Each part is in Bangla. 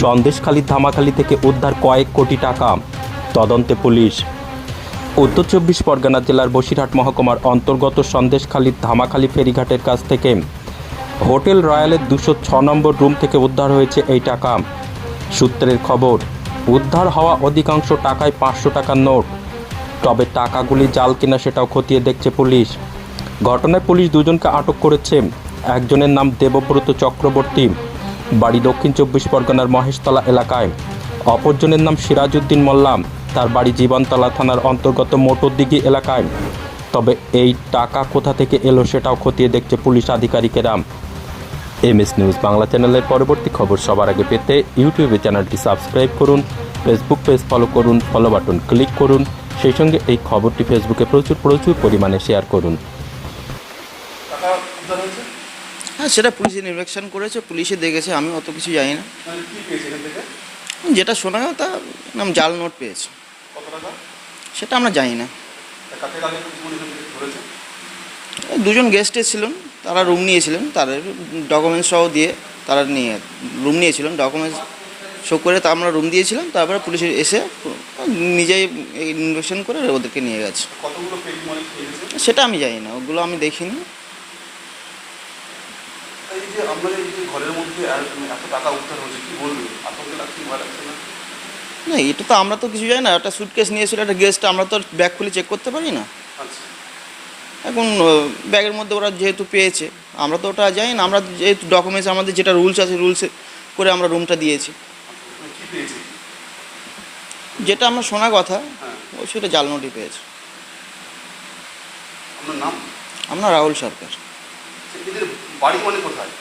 সন্দেশখালী ধামাখালি থেকে উদ্ধার কয়েক কোটি টাকা। তদন্তে পুলিশ। উত্তর চব্বিশ পরগনা জেলার বসিরহাট মহকুমার অন্তর্গত সন্দেশখালীর ধামাখালি ফেরিঘাটের কাছ থেকে। হোটেল রয়্যালের দুশো ছ নম্বর রুম থেকে উদ্ধার হয়েছে এই টাকা। সূত্রের খবর, উদ্ধার হওয়া অধিকাংশ টাকায় পাঁচশো টাকার নোট। তবে টাকাগুলি জাল কিনা সেটাও খতিয়ে দেখছে পুলিশ। ঘটনায় পুলিশ দুজনকে আটক করেছে। একজনের নাম দেবব্রত চক্রবর্তী। বাড়ি দক্ষিণ চব্বিশ পরগনার মহেশতলা এলাকায়। অপরজনের নাম সিরাজউদ্দিন মোল্লাম। তার বাড়ি জীবনতলা থানার অন্তর্গত মোটরদিঘি এলাকায়। তবে এই টাকা কোথা থেকে এলো সেটাও খতিয়ে দেখছে পুলিশ আধিকারিকেরা। এমএস নিউজ বাংলা চ্যানেলের পরবর্তী খবর সবার আগে পেতে ইউটিউবে চ্যানেলটি সাবস্ক্রাইব করুন, ফেসবুক পেজ ফলো করুন, ফলো বাটন ক্লিক করুন, সেই সঙ্গে এই খবরটি ফেসবুকে প্রচুর প্রচুর পরিমাণে শেয়ার করুন। হ্যাঁ সেটা পুলিশে নির্বাচন করেছে পুলিশে দেখেছে আমি অত কিছু জানি না। যেটা শোনা তা নাম জাল নোট পেয়েছে। সেটা আমরা জানি না। দুজন গেস্ট এসেছিলেন তারা রুম নিয়েছিলেন তাদের ডকুমেন্টস সহ দিয়ে তারা নিয়ে রুম নিয়েছিলেন ডকুমেন্টস শো করে তা আমরা রুম দিয়েছিলাম তারপরে পুলিশ এসে নিজেই ইনভেস্টিগেশন করে ওদেরকে নিয়ে গেছে। সেটা আমি জানি না ওগুলো আমি দেখিনি। এই যে আপনাদের এই যে ঘরের মধ্যে এত টাকা উদ্ধার হয়েছে কি বলবে? আতঙ্কে লাগছে ভয় লাগছে না? না এটা তো আমরা তো কিছু জানি না একটা সুটকেস নিয়েছিল একটা গেস্ট আমরা তো ব্যাগ খুলে চেক করতে পারি না। আচ্ছা। এখন ব্যাগের মধ্যে ওরা যেহেতু পেয়েছে আমরা তো ওটা জানি না আমরা যেহেতু ডকুমেন্টস আমাদের যেটা রুলস আছে রুলসে করে আমরা রুমটা দিয়েছি। মানে কি পেয়েছে? যেটা আমরা শোনা কথা হ্যাঁ। ও সেটা জাল পেয়েছে। আপনার নাম? রাহুল সরকার। এদের বাড়ি মানে কোথায়?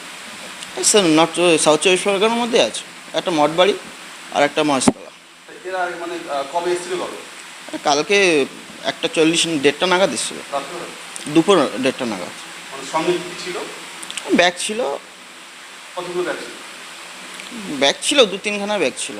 স্যার নর্থ সাউথ চব্বিশ পরগনার মধ্যে আছে। একটা মঠ বাড়ি আর একটা মহেশতলা। এরা মানে কবে এসেছিল কবে? কালকে একটা চল্লিশ দেড়টা নাগাদ এসেছিল। দুপুর দেড়টা নাগাদ। মানে সঙ্গে ছিল? ব্যাগ ছিল। কতগুলো ব্যাগ ছিল? ব্যাগ ছিল দু তিনখানা ব্যাগ ছিল।